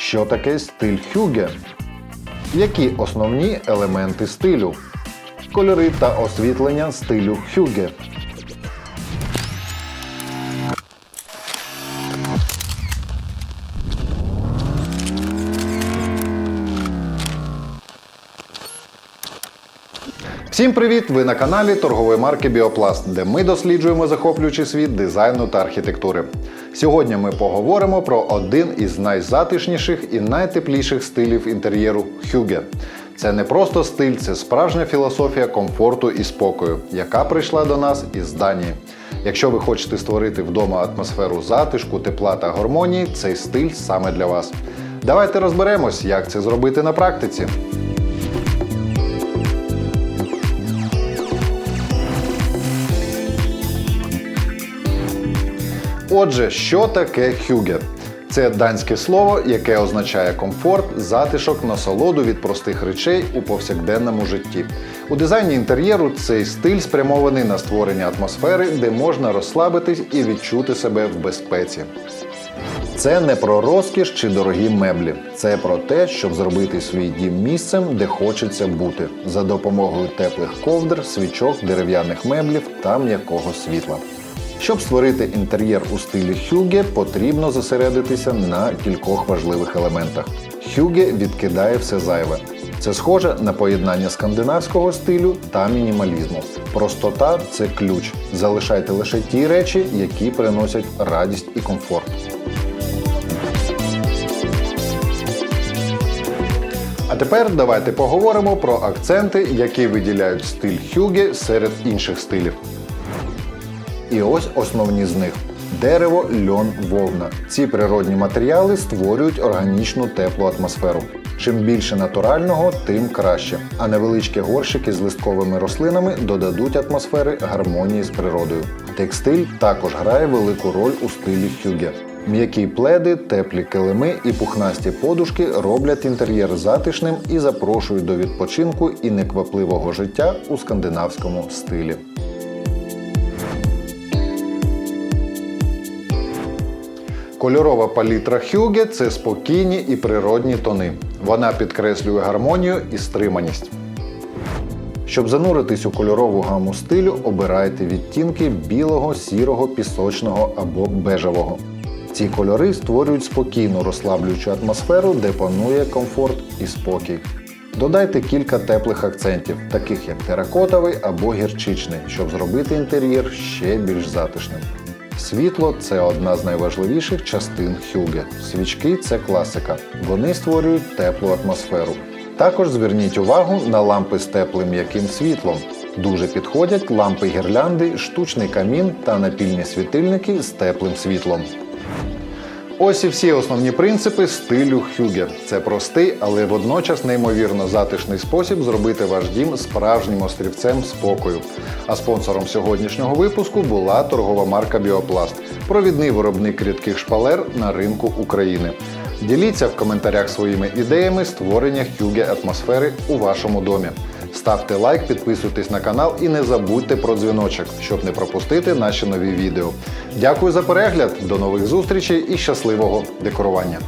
Що таке стиль Хюге? Які основні елементи стилю? Кольори та освітлення стилю Хюге. Всім привіт! Ви на каналі торгової марки Біопласт, де ми досліджуємо захоплюючий світ дизайну та архітектури. Сьогодні ми поговоримо про один із найзатишніших і найтепліших стилів інтер'єру Хюге. Це не просто стиль, це справжня філософія комфорту і спокою, яка прийшла до нас із Данії. Якщо ви хочете створити вдома атмосферу затишку, тепла та гармонії, цей стиль саме для вас. Давайте розберемось, як це зробити на практиці. Отже, що таке хюге? Це данське слово, яке означає комфорт, затишок, насолоду від простих речей у повсякденному житті. У дизайні інтер'єру цей стиль спрямований на створення атмосфери, де можна розслабитись і відчути себе в безпеці. Це не про розкіш чи дорогі меблі. Це про те, щоб зробити свій дім місцем, де хочеться бути, за допомогою теплих ковдр, свічок, дерев'яних меблів та м'якого світла. Щоб створити інтер'єр у стилі Хюге, потрібно зосередитися на кількох важливих елементах. Хюге відкидає все зайве. Це схоже на поєднання скандинавського стилю та мінімалізму. Простота це ключ. Залишайте лише ті речі, які приносять радість і комфорт. А тепер давайте поговоримо про акценти, які виділяють стиль Хюге серед інших стилів. І ось основні з них: дерево, льон, вовна. Ці природні матеріали створюють органічну теплу атмосферу. Чим більше натурального, тим краще. А невеличкі горщики з листковими рослинами додадуть атмосфери гармонії з природою. Текстиль також грає велику роль у стилі хюге. М'які пледи, теплі килими і пухнасті подушки роблять інтер'єр затишним і запрошують до відпочинку і неквапливого життя у скандинавському стилі. Кольорова палітра Хюге це спокійні і природні тони. Вона підкреслює гармонію і стриманість. Щоб зануритись у кольорову гаму стилю, обирайте відтінки білого, сірого, пісочного або бежевого. Ці кольори створюють спокійну розслаблюючу атмосферу, де панує комфорт і спокій. Додайте кілька теплих акцентів, таких як теракотовий або гірчичний, щоб зробити інтер'єр ще більш затишним. Світло це одна з найважливіших частин хюге. Свічки це класика. Вони створюють теплу атмосферу. Також зверніть увагу на лампи з теплим м'яким світлом. Дуже підходять лампи гірлянди, штучний камін та напільні світильники з теплим світлом. Ось і всі основні принципи стилю Хюге. Це простий, але водночас неймовірно затишний спосіб зробити ваш дім справжнім острівцем спокою. А спонсором сьогоднішнього випуску була торгова марка Біопласт, провідний виробник рідких шпалер на ринку України. Діліться в коментарях своїми ідеями створення Хюге атмосфери у вашому домі. Ставте лайк, підписуйтесь на канал і не забудьте про дзвіночок, щоб не пропустити наші нові відео. Дякую за перегляд, до нових зустрічей і щасливого декорування!